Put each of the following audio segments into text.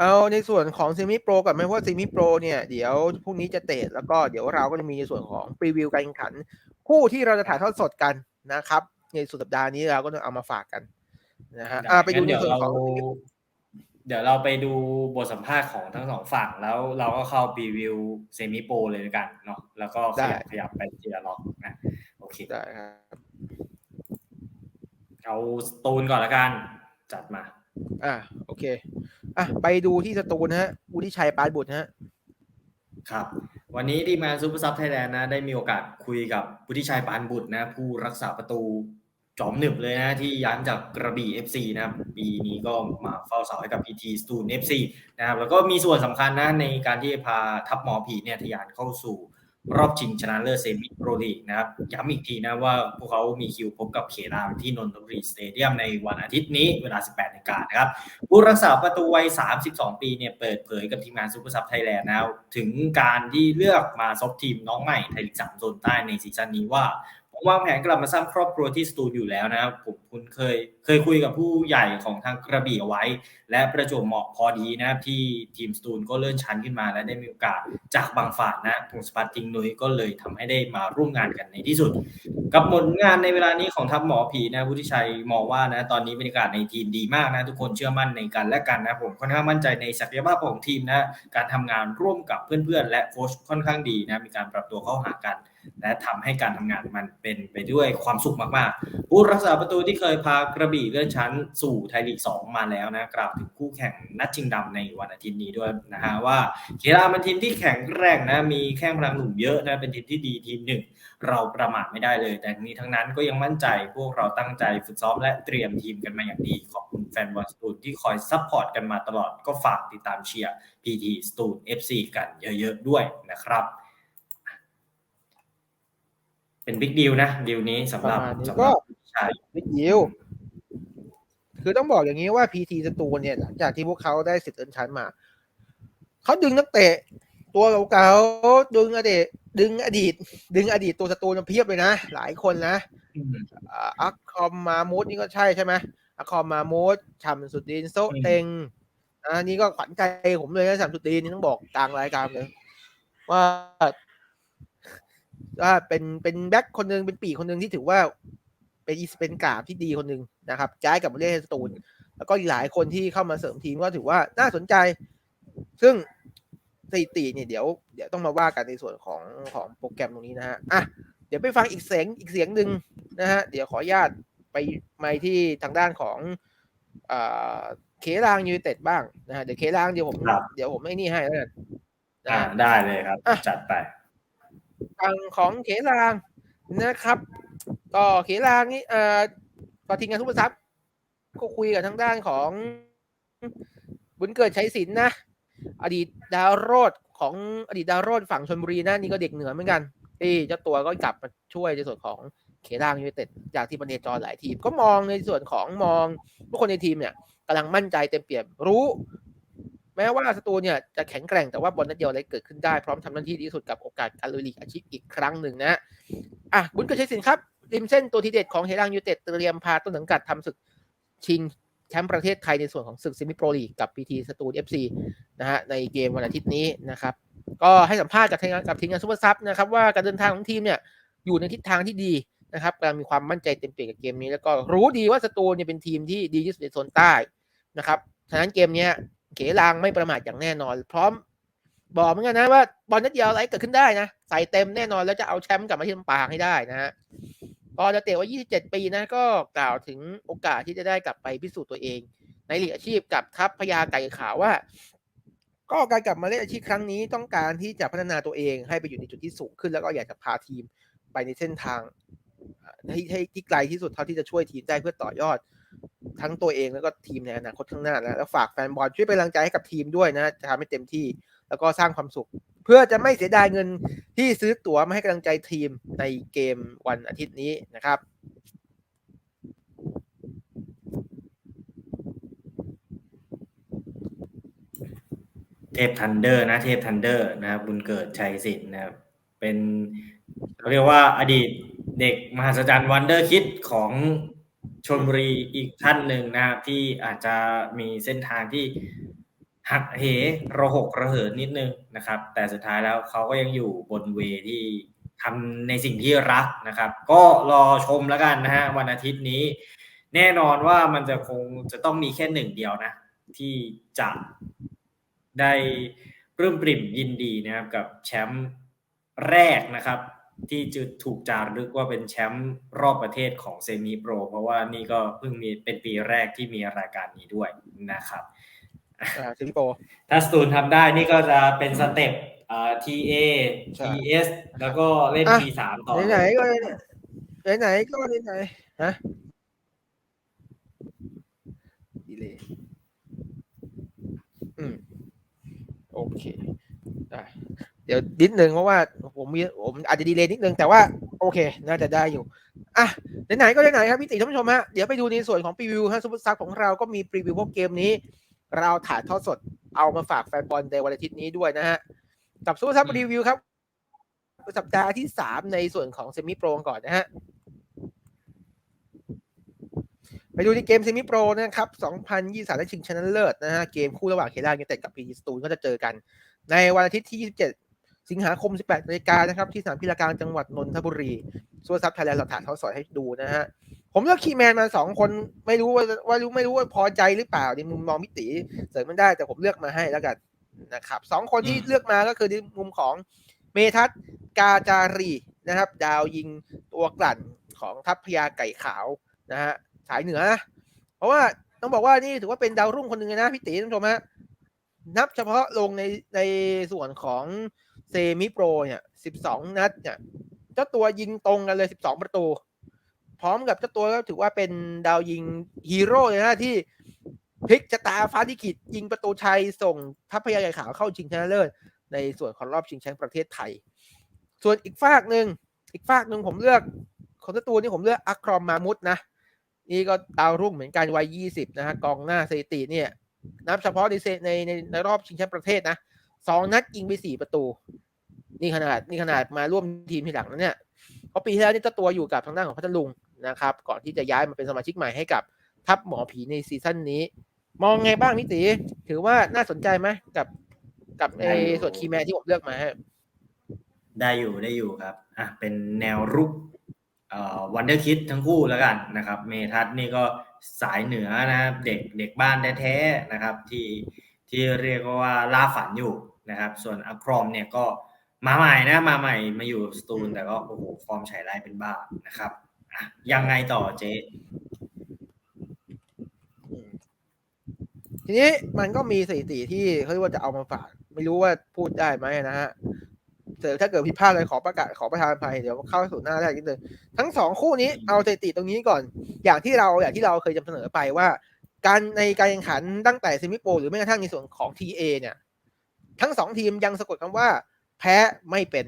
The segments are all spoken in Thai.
เอาในส่วนของซีมิโปรกับไม่เพราะว่าซีมิโปรเนี่ยเดี๋ยวพรุ่งนี้จะเตะแล้วก็เดี๋ยวเราก็จะมีในส่วนของพรีวิวการแข่งขัน คู่ที่เราจะถ่ายทอดสดกันนะครับ ในสุดสัปดาห์นี้เราก็จะเอามาฝากกันนะฮะอ่าไปดูในเดี๋ยวส่วนเราของเดี๋ยวเราไปดูบทสัมภาษณ์ของทั้งสองฝั่งแล้วเราก็เข้าพรีวิวเซมิโปรเลยด้วยกันเนาะแล้วก็ขยับขยับไปทีละล็อกนะโอเคได้ครับเอาสตูนก่อนละกัน จัดมา อ่าโอเค อะไปดูที่สตูนะฮะวุฒิชัยปานบุตรนะฮะครับ วันนี้ทีมงานซูเปอร์ซับไทยแลนด์นะได้มีโอกาสคุยกับพุทิชัยปานบุตรนะ ผู้รักษาประตูจอมหนึบเลยนะที่ย้ายจากกระบี่ FC นะครับปีนี้ก็มาเฝ้าเสาให้กับ PT สตูน FC นะครับแล้วก็มีส่วนสำคัญนะในการที่พาทัพหมอผีเนี่ยทะยานเข้าสู่ รอบชิงชนะเลิศเซมิโปรลีกนะครับย้ำอีกทีนะว่าพวกเขามีคิวพบกับเขรามที่นนทบุรีสเตเดียมในวันอาทิตย์นี้เวลา 18นาฬิกานะครับผู้รักษาประตูวัย 32 ปีเนี่ยเปิดเผยกับทีมงานซูเปอร์ซับไทยแลนด์นะครับถึงการที่เลือกมาซบทีมน้องใหม่ไทยลีกสามโซนใต้ในซีซั่นนี้ว่า ผมวางแผนกลับมาสร้างครอบครัวที่สตูดิโอยู่แล้วนะครับผมคุณเคยเคยคุยกับผู้ใหญ่ของทางกระบี่เอาไว้ และประจวบเหมาะพอดีนะครับที่ทีมสตูนก็เลื่อนชั้นขึ้นมา และได้มีโอกาสจากบางฝาดนะพงศพัฒน์ทิงนุ้ยก็เลยทำให้ได้มาร่วมงานกันในที่สุด กับผลงานในเวลานี้ของทัพหมอผีนะพุทธิชัยมองว่านะตอนนี้บรรยากาศในทีมดีมากนะทุกคนเชื่อมั่นในกันและกันนะผมค่อนข้างมั่นใจในศักยภาพของทีมนะการทำงานร่วมกับเพื่อนๆ และโค้ชค่อนข้างดีนะมีการปรับตัวเข้าหากัน และทำให้การทำงานมันเป็นไปด้วยความสุขมากๆ ผู้รักษาประตูที่เคยพากระบี่เลื่อนชั้นสู่ไทยลีก 2 มาแล้วนะกล่าวถึงคู่แข่งนัดชิงดำในวันอาทิตย์นี้ด้วยนะฮะว่าเคราเป็นทีมที่แข็งแกร่งนะมีแข้งพลังหนุ่มเยอะนะเป็นทีมที่ดีทีมหนึ่งเราประมาทไม่ได้เลย แต่ทีนี้ทั้งนั้นก็ยังมั่นใจพวกเราตั้งใจฝึกซ้อมและเตรียมทีมกันมาอย่างดีขอบคุณแฟนบอลสตูนที่คอยซัพพอร์ตกันมาตลอดก็ฝากติดตามเชียร์ PT สตูน FC กันเยอะๆด้วยนะครับ เป็นบิ๊กดีลนะดีลนี้สำหรับประมาณนี้สำหก็รับผู้ชายวิยิวคือต้องบอกอย่างนี้ว่าพีทีสตูลเนี่ยหลังจากที่พวกเขาได้สิทธิ์เลื่อนชั้นมา เขาดึงนักเตะ ตัวเก่าๆดึงอดีต ดึงอดีต ดึงอดีตตัวสตูลมาเพียบเลยนะ หลายคนนะอืมอ่าอัคคอมมามูดนี่ก็ใช่ใช่ไหมอัคคอมมามูดชัมสุดดินโซะอืมเต็งอันนี้ก็ขวัญใจผมเลยนะชัมสุดดินนี่ต้องบอกกลางรายการเลยว่า ว่าเป็นเป็นแบ็คคนหนึ่งเป็นปีกคนหนึ่งที่ถือว่า เป็นอีสเป็นกราบที่ดีคนหนึ่งนะครับย้ายกลับมาเล่นให้สตูลแล้วก็อีกหลายคนที่เข้ามาเสริมทีมก็ถือว่าน่าสนใจ ซึ่งสถิติเนี่ยเดี๋ยวเดี๋ยวต้องมาว่ากันในส่วนของของโปรแกรมตรงนี้นะฮะอะเดี๋ยวไปฟังอีกเสียงอีกเสียงหนึ่งนะฮะเดี๋ยวขออนุญาตไปไม่ที่ทางด้านของอ่าเครางยูไนเต็ดบ้างนะฮะเดี๋ยวเครางเดี๋ยวผมครับเดี๋ยวผมไอ้นี่ให้แล้วกันนะอ่าฮะได้เลยครับอะจัดไป ฝั่งของเขลางนะครับ ก็เขลางนี่เอ่อก็ทีมงานทุกทรัพย์ก็คุยกับทางด้านของบุญเกิดใชัยศิลป์นะ อดีตดาวโรดของอดีตดาวโรดฝั่งชนบุรีนะนี่ก็เด็กเหนือเหมือนกันที่เจ้าตัวก็กลับมาช่วยในส่วนของเขลางยูไนเต็ดจากที่ประเนจรหลายทีม ก็มองในส่วนของมองทุกคนในทีมเนี่ยกำลังมั่นใจเต็มเปี่ยมรู้ แม้ว่าสตูเนี่ยจะแข็งแกร่งแต่ว่าบอลนัดเดียวอะไรเกิดขึ้นได้พร้อมทำหน้าที่ดีที่สุดกับโอกาสการลุยลีกอาชีพอีกครั้งหนึ่งนะอะบุญเกิดชัยศิลป์ครับริมเส้นตัวทีเด็ดของเฮรังยูเต็ดเตรียมพาต้นสังกัดทำศึกชิงแชมป์ประเทศไทยในส่วนของศึกซิมิโปรลีกกับพีทีสตูลเอฟซีนะฮะในเกมวันอาทิตย์นี้นะครับ ก็ให้สัมภาษณ์จากทีมงานกับทีมงานซูเปอร์ซับนะครับว่าการเดินทางของทีมเนี่ยอยู่ในทิศทางที่ดีนะครับกำลังมีความมั่นใจเต็มเปี่ยมกับเกมนี้แล้วก็รู้ดีว่าสตูเนี่ยเป็นทีมที่ดีที่สุดในโซนใต้นะครับฉะนั้นเกมนี้ เขลางไม่ประมาทอย่างแน่นอน พร้อม บอกเหมือนกันนะว่าบอลนัดเดียวอะไรเกิดขึ้นได้นะ ใส่เต็มแน่นอนแล้วจะเอาแชมป์กลับมาที่ลำปางให้ได้นะฮะก็จะเตะว่า 27 ปีนะก็กล่าวถึงโอกาสที่จะได้กลับไปพิสูจน์ตัวเอง ในลีกอาชีพกับทัพพญาไก่ขาวว่า ก็การกลับมาเล่นอาชีพครั้งนี้ต้องการที่จะพัฒนาตัวเองให้ไปอยู่ในจุดที่สูงขึ้น แล้วก็อยากจะพาทีมไปในเส้นทางที่ที่ไกลที่สุดเท่าที่จะช่วยทีมได้เพื่อต่อยอด ทั้งตัวเองแล้วก็ทีมในอนาคตข้างหน้านะแล้วฝากแฟนบอลช่วยเป็นกำลังใจให้กับทีมด้วยนะจะทำให้เต็มที่แล้วก็สร้างความสุข เพื่อจะไม่เสียดายเงินที่ซื้อตั๋วมาให้กำลังใจทีมในเกมวันอาทิตย์นี้นะครับเทพทันเดอร์นะเทพทันเดอร์นะครับบุญเกิดชัยศิลป์นะครับเป็นเขาเรียกว่าอดีตเด็กมหัศจรรย์วันเดอร์คิดของ ชนบุรีอีกท่านหนึ่งนะครับที่อาจจะมีเส้นทางที่หักเหระหกระเหินนิดนึงนะครับ แต่สุดท้ายแล้วเขาก็ยังอยู่บนเวที่ทำในสิ่งที่รักนะครับ ก็รอชมแล้วกันนะฮะวันอาทิตย์นี้ แน่นอนว่ามันจะคงจะต้องมีแค่หนึ่งเดียวนะ ที่จะได้ปลื้มปริ่มยินดีนะครับกับแชมป์แรกนะครับ ที่จะถูกจารึกว่าเป็นแชมป์รอบประเทศของเซมิโปร เพราะว่านี่ก็เพิ่งมีเป็นปีแรกที่มีรายการนี้ด้วยนะครับอ่าซิมโปถ้าสตูนทำได้นี่ก็จะเป็นสเต็ปอ่า TA ใช่ TS แล้วก็เล่นอะ T3 ต่อไหนๆก็ไหนๆก็ไหนๆฮะดีเลยอืมโอเคได้เดี๋ยวนิดนึงเพราะว่าผมมีผมอาจจะดีเลยนิดนึงแต่ว่าโอเค น่าจะได้อยู่อะไหนๆก็ไหนๆครับพี่ติท่านผู้ชมฮะเดี๋ยวไปดูในส่วนของพรีวิวฮะซูเปอร์ซักของเราก็มีพรีวิวพวกเกมนี้ เราถ่ายทอดสดเอามาฝากแฟนบอลในวันอาทิตย์นี้ด้วยนะฮะกับซูเปอร์ซักรีวิวครับสัปดาห์ที่สามในส่วนของเซมิโปรก่อนนะฮะไปดูที่เกมเซมิโปรนะครับ 2023ได้ชิงชนะเลิศนะฮะ เกมคู่ระหว่างเคล่ายูไนเต็ดกับพีจีสตูนก็จะเจอกัน ในวันอาทิตย์ที่ 27 สิงหาคม 18นาฬิกานะครับ ที่สนามพิลากลางจังหวัดนนทบุรีส่วนซับไทยแลนด์เราถ่ายทอดสดให้ดูนะฮะ ผมเลือกคีแมนมาสองคนไม่รู้ว่าว่ารู้ไม่รู้ว่าพอใจหรือเปล่าในมุมมองมิติเสริมมันได้แต่ผมเลือกมาให้แล้วกันนะครับสองคนที่เลือกมาก็คือในมุมของเมทัศกาจารีนะครับ ดาวยิงตัวกลั่นของทัพพญาไก่ขาวนะฮะสายเหนือนะเพราะว่าต้องบอกว่านี่ถือว่าเป็นดาวรุ่งคนหนึ่งนะพี่ตีท่านผู้ชมฮะนับเฉพาะลงในในส่วนของ เซมิโปรเนี่ยสิบสองนัดเนี่ยเจ้าตัวยิงตรงกันเลยสิบสองประตู พร้อมกับเจ้าตัวก็ถือว่าเป็นดาวยิงฮีโร่เลยนะที่พลิกชะตาฟ้าลิขิตยิงประตูชัยส่งทัพพยาไก่ขาวเข้าชิงชนะเลิศในส่วนของรอบชิงแชมป์ประเทศไทย ส่วนอีกฝากหนึ่งอีกฝากหนึ่งผมเลือกของตัวนี่ผมเลือกอัครอมมามุดนะ นี่ก็ดาวรุ่งเหมือนกันวัยยี่สิบนะฮะกองหน้าสถิติเนี่ยนับเฉพาะในในในในรอบชิงแชมป์ประเทศนะ สองนัดยิงไปสี่ประตู นี่ขนาดนี่ขนาดมาร่วมทีมทีหลังแล้วเนี่ยเพราะปีที่แล้วนี่เจ้าตัวอยู่กับทางด้านของพัทลุงนะครับ ก่อนที่จะย้ายมาเป็นสมาชิกใหม่ให้กับทัพหมอผีในซีซั่นนี้ มองไงบ้างพี่ตีถือว่าน่าสนใจไหมกับกับในส่วนคีย์แมนที่ผมเลือกมาฮะได้อยู่ได้อยู่ครับอะเป็นแนวรุกเอ่อวันเดอร์คิดทั้งคู่แล้วกันนะครับ เมทัศน์นี่ก็สายเหนือนะครับเด็กเด็กบ้านแท้ๆนะครับ ที่ที่เรียกว่าล่าฝันอยู่ นะครับส่วนอัครอมเนี่ยก็มาใหม่นะมาใหม่มาอยู่สตูลแต่ก็โอ้โหฟอร์มฉายไรเป็นบ้านะครับยังไงต่อเจ๊ทีนี้มันก็มีสถิติที่เขาเรียกว่าจะเอามาฝาก ไม่รู้ว่าพูดได้ไหมนะฮะแต่ถ้าเกิดผิดพลาดอะไรขอประกาศขอประทานภัยเดี๋ยวเข้าสู่หน้าแรกนิดนึงทั้งสองคู่นี้เอาสถิติตรงนี้ก่อน อย่างที่เราอย่างที่เราเคยนำเสนอไปว่า การในการแข่งขันตั้งแต่เซมิโป หรือแม้กระทั่งในส่วนของ TA เนี่ย ทั้งสองทีมยังสะกดคำว่า แพ้ไม่เป็น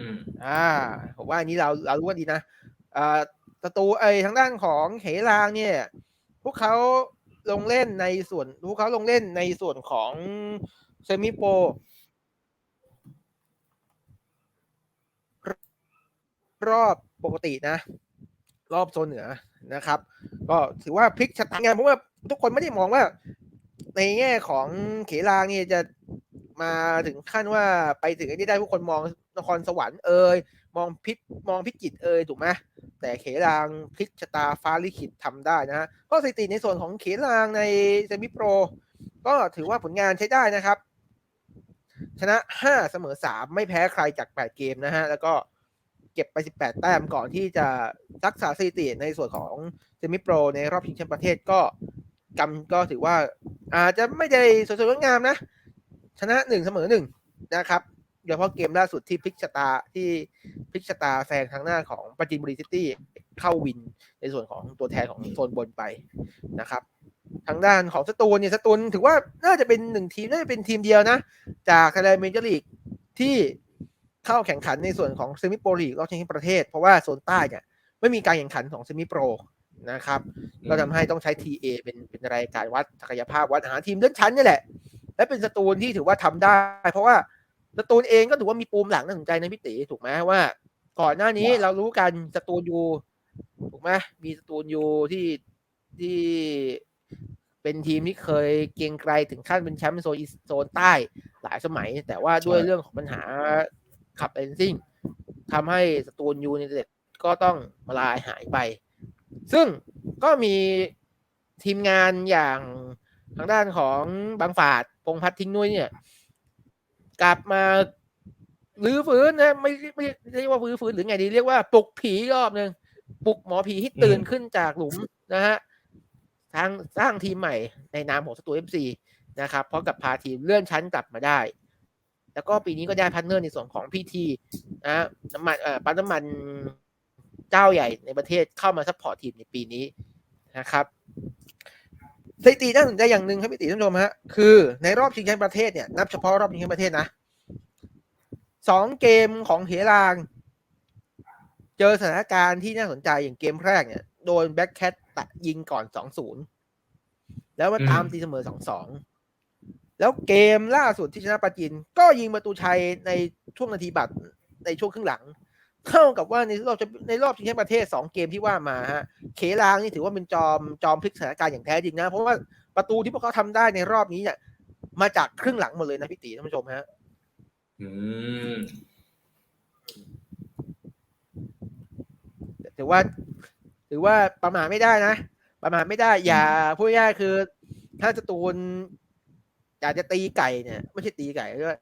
อืมอ่าผมว่าอันนี้เราเรารู้กันดีนะอ่าประตูไอ้ทางด้านของเหลางเนี่ย พวกเขาลงเล่นในส่วนพวกเขาลงเล่นในส่วนของเซมิโปรรอบปกตินะ รอบโซนเหนือนะครับ ก็ถือว่าพลิกชะตาไงเพราะว่าทุกคนไม่ได้มองว่า ในแง่ของเขลางนี่จะมาถึงขั้นว่าไปถึงไอ้นี่ได้ทุกคนมองนครสวรรค์เอ่ยมองพิษมองพิจิตเอ่ยถูกไหมแต่เขลางพลิกชะตาฟ้าลิขิตทำได้นะฮะก็สถิติในส่วนของเขลางในเซมิโปร ก็ถือว่าผลงานใช้ได้นะครับ ชนะ 5 เสมอ 3 ไม่แพ้ใครจาก 8 เกมนะฮะ แล้วก็เก็บไป 18 แต้มก่อนที่จะรักษาสถิติในส่วนของเซมิโปร ในรอบชิงแชมป์ประเทศก็ กำก็ถือว่า อาจจะไม่ได้สวยๆงดงามนะ ชนะ1เสมอ1นะครับโดยเฉพาะเกมล่าสุดที่พลิกชะตาที่พลิกชะตาแซงทางหน้าของปาจินบุรีซิตี้เข้าวินในส่วนของตัวแทนของโซนบนไปนะครับ ทางด้านของสตูลเนี่ยสตูลถือว่าน่าจะเป็นหนึ่งทีมน่าจะเป็นทีมเดียวนะ จากไทยแลนด์เมเจอร์ลีกที่เข้าแข่งขันในส่วนของเซมิโปรลีกรอบชิงแชมป์ประเทศ เพราะว่าโซนใต้เนี่ยไม่มีการแข่งขันของเซมิโปร นะครับ ก็ทำให้ต้องใช้ TA เป็นเป็นรายการวัดศักยภาพวัดหาทีมเลื่อนชั้นนี่แหละ และเป็นสตูลที่ถือว่าทำได้ เพราะว่าสตูลเองก็ถือว่ามีปูมหลังน่าสนใจนะพี่ตีถูกไหมว่า ก่อนหน้านี้เรารู้กันสตูลยูถูกไหมมีสตูลยูที่ที่เป็นทีมที่เคยเกรียงไกรถึงขั้นเป็นแชมป์โซนอีสโซนใต้หลายสมัย แต่ว่าด้วยเรื่องของปัญหาขับเอนซิ่งทำให้สตูลยูไนเต็ดก็ต้องมาลายหายไป ซึ่งก็มีทีมงานอย่างทางด้านของบางฝาดพงษ์พัฒน์ทิ้งนุ้ยเนี่ย กลับมารื้อฟื้นนะไม่ไม่ไม่เรียกว่ารื้อฟื้นหรือไงดีเรียกว่าปลุกผีรอบหนึ่งปลุกหมอผีที่ตื่นขึ้นจากหลุมนะฮะทางสร้างทีมใหม่ในนามของสตูเอฟซีนะครับพร้อมกับพาทีมเลื่อนชั้นกลับมาได้ แล้วก็ปีนี้ก็ได้พันเนอร์ในส่วนของพีทีนะน้ำมันเอ่อปั๊มน้ำมัน เจ้าใหญ่ในประเทศเข้ามาซัพพอร์ตทีมในปีนี้นะครับสถิติน่าสนใจอย่างหนึ่งครับพี่ติท่านผู้ชมฮะคือในรอบชิงแชมป์ประเทศเนี่ยนับเฉพาะรอบชิงแชมป์ประเทศนะสองเกมของเฮลาง เจอสถานการณ์ที่น่าสนใจอย่างเกมแรกเนี่ยโดนแบ็คแคทตะยิงก่อนสองศูนย์แล้วมาตามตีเสมอสองสองแล้วเกมล่าสุดที่ชนะปาจิน ก็ยิงประตูชัยในช่วงนาทีบัตรในช่วงครึ่งหลัง เท่ากับว่าในรอบในรอบชิงแชมป์ประเทศสองเกมที่ว่ามาฮะเคลางนี่ถือว่าเป็นจอมจอมพลิกสถานการณ์อย่างแท้จริงนะ เพราะว่าประตูที่พวกเขาทำได้ในรอบนี้เนี่ยมาจากครึ่งหลังหมดเลยนะพี่ตีท่านผู้ชมฮะอืมถือว่าถือว่าประมาทไม่ได้นะประมาทไม่ได้ อย่าพูดง่ายๆคือ ถ้าสตูนอยากจะตีไก่เนี่ย ไม่ใช่ตีไก่ด้วย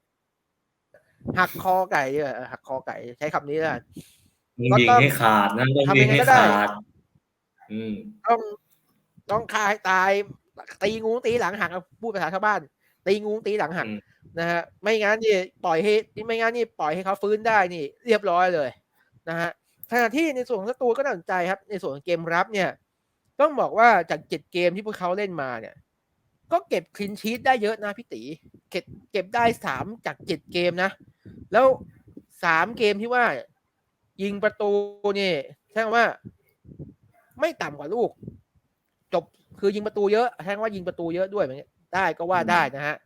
หักคอไก่ด้วยหักคอไก่ ใช้คำนี้แล้วกันต้องยิงให้ขาดนะต้องทำยิยังงไงให้ก็ได้ขาดอืมต้องต้องฆ่าให้ตาย ตีงูตีหลังหักอะพูดภาษาชาวบ้าน ตีงูตีหลังหักอืมนะฮะไม่งั้นนี่ปล่อยให้ไม่งั้นนี่ปล่อยให้เขาฟื้นได้นี่ เรียบร้อยเลยนะฮะขณะที่ในส่วนของสตูก็น่าสนใจครับ ในส่วนของเกมรับเนี่ย ต้องบอกว่าจากเจ็ดเกมที่พวกเขาเล่นมาเนี่ย ก็เก็บคลินชีตได้เยอะนะพี่ตีเก็บเก็บได้สามจากเจ็ดเกมนะ แล้วสามเกมที่ว่า ยิงประตูนี่ใช่ว่า ไม่ต่ำกว่าลูก จบคือยิงประตูเยอะใช่คำว่ายิงประตูเยอะด้วยอย่างเงี้ได้ก็ว่าได้นะฮะ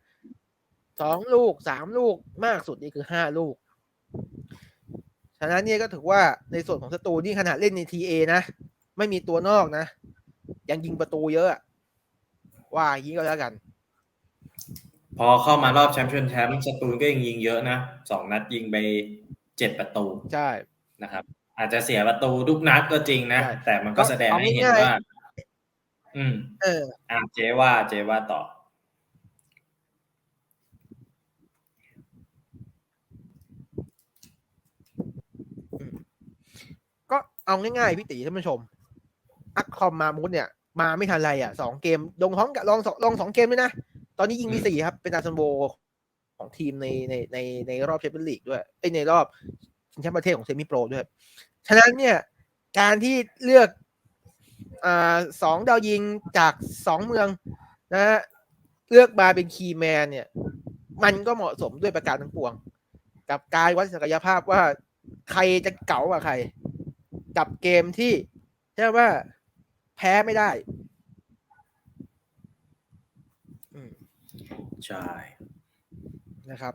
สองลูกสามลูกมากสุดนี่คือห้าลูก ฉะนั้นเนี่ยก็ถือว่าในส่วนของสตูนี่ขนาดเล่นในทีเอนะ ไม่มีตัวนอกนะ ยังยิงประตูเยอะอะว่าอย่างนี้ก็แล้วกัน พอเข้ามารอบแชมป์ชนแชมป์สตูลก็ยังยิงเยอะนะสองนัดยิงไปเจ็ดประตูใช่นะครับ อาจจะเสียประตูทุกนัดก็จริงนะใช่แต่มันก็แสดงให้เห็นเอาง่ายๆว่า อืม เอออะเจ๊ว่าเจ๊ว่าต่อก็เอาง่ายๆพี่ตีท่านผู้ชม อัคคอมมามุดเนี่ย มาไม่ทันไรอะสองเกมลงท้องกับลองสองลองสองเกมด้วยนะ ตอนนี้ยิงมีสี่ครับ เป็นอาซันโบของทีมในในในในรอบแชมเปี้ยนลีกด้วยไอในรอบชิงแชมป์ประเทศของเซมิโปรด้วย ฉะนั้นเนี่ยการที่เลือกอสองดาวยิงจากสองเมืองนะฮะเลือกมาเป็นคีแมนเนี่ย มันก็เหมาะสมด้วยประการทั้งปวง กับการวัดศักยภาพว่าใครจะเก๋ากว่าใคร กับเกมที่ใช่ว่าแพ้ไม่ได้ ใช่นะครับ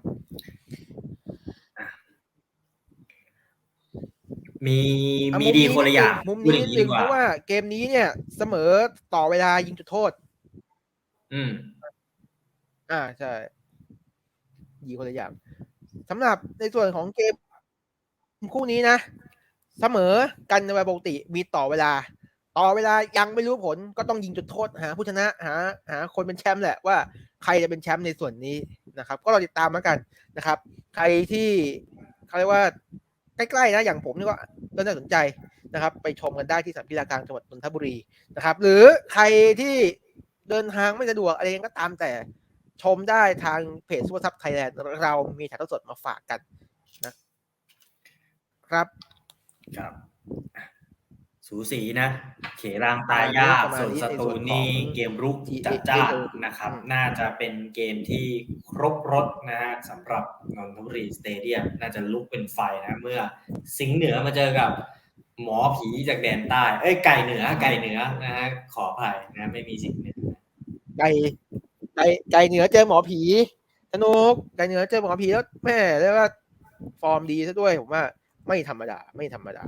มีอะมีดีคนละอย่างมุมพูดนี้อย่างนินี้ดนึดีงกเพว่าราะว่าเกมนี้เนี่ย เสมอต่อเวลายิงจุดโทษ อืม อ่าใช่ยิงคนละอย่างสำหรับในส่วนของเกมคู่นี้นะ เสมอกันในเวลาปกติมีต่อเวลา ต่อเวลายังไม่รู้ผลก็ต้องยิงจุดโทษหาผู้ชนะหาหาคนเป็นแชมป์แหละว่าใครจะเป็นแชมป์ในส่วนนี้นะครับ ก็รอติดตามแล้วกันนะครับ ใครที่เขาเรียกว่าใกล้ๆนะอย่างผมนี่ก็ก็น่าสนใจนะครับ ไปชมกันได้ที่สัมพิรากลางจังหวัดนนทบุรีนะครับ หรือใครที่เดินทางไม่สะดวกอะไรก็ตามแต่ชมได้ทางเพจซูเปอร์ซับไทยแลนด์เรามีถ่ายทอดสดมาฝากกันนะครับ ครับ สูสีนะ เขรางตายยากประมาณส่วนนี้สตูลในส่วนของนี่เกมรุกที่จัดจ้านที่นะครับอืมน่าจะเป็นเกมที่ครบรถนะฮะสำหรับนนทบุรีสเตเดียมน่าจะลุกเป็นไฟนะเมื่อสิงห์เหนือมาเจอกับหมอผีจากแดนใต้เอ้ยไก่เหนือไก่เหนือนะฮะขออภัยนะไม่มีสิงห์เหนือไก่ไก่ไก่เหนือเจอหมอผีสนุกไก่เหนือเจอหมอผีแล้วแม่เรียกว่าฟอร์มดีซะด้วยผมว่าไม่ธรรมดาไม่ธรรมดา